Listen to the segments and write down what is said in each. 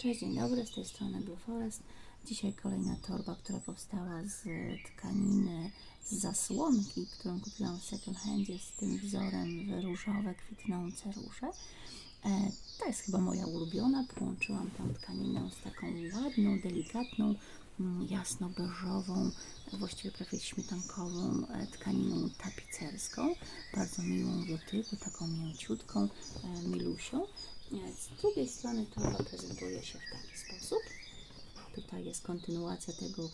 Cześć, dzień dobry, z tej strony Blue Forest. Dzisiaj kolejna torba, która powstała z tkaniny z zasłonki, którą kupiłam w second handzie z tym wzorem w różowe, kwitnące róże. E, jest chyba moja ulubiona. Połączyłam tą tkaninę z taką ładną, delikatną, jasno-beżową, właściwie prawie śmietankową e, tkaniną tapicerską. Bardzo miłą w dotyku, taką mięciutką, e, milusią. Z drugiej strony torba prezentuje się w taki sposób. Tutaj jest kontynuacja tego e,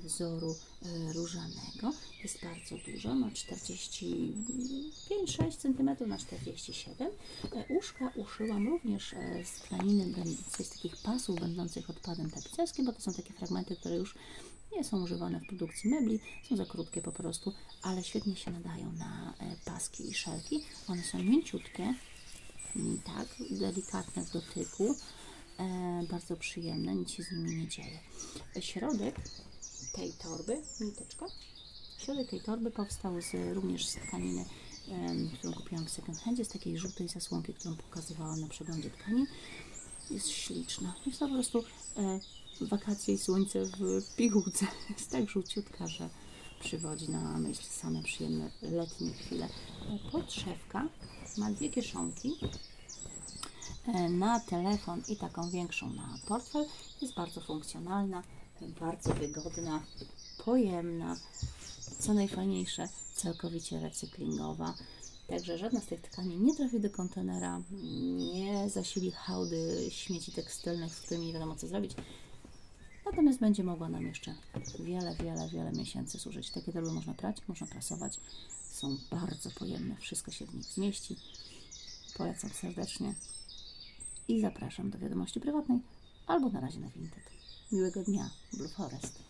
wzoru e, różanego. Jest bardzo dużo, ma 45-6 cm na 47 E, Uszka uszyłam również z tkaniny będącej z takich pasów będących odpadem tapicerskim, bo to są takie fragmenty, które już nie są używane w produkcji mebli, są za krótkie po prostu, ale świetnie się nadają na paski i szelki. One są mięciutkie, tak, delikatne w dotyku, e, bardzo przyjemne, nic się z nimi nie dzieje. Środek tej torby, niteczka, środek tej torby powstał z, również z tkaniny, em, którą kupiłam w second handzie, z takiej żółtej zasłonki, którą pokazywałam na przeglądzie tkanin. Jest śliczna. Jest to po prostu e, wakacje i słońce w pigułce. Jest tak żółciutka, że przywodzi na myśl same przyjemne letnie chwile. Podszewka ma dwie kieszonki e, na telefon i taką większą na portfel. Jest bardzo funkcjonalna, bardzo wygodna, pojemna, co najfajniejsze, całkowicie recyklingowa. Także żadna z tych tkanin nie trafi do kontenera, nie zasili hałdy śmieci tekstylnych, z którymi nie wiadomo co zrobić. Natomiast będzie mogła nam jeszcze wiele, wiele, wiele miesięcy służyć. Takie torby można prać, można prasować. Są bardzo pojemne, wszystko się w nich zmieści. Polecam serdecznie i zapraszam do wiadomości prywatnej albo na razie na Vinted. Miłego dnia, Blue Forest.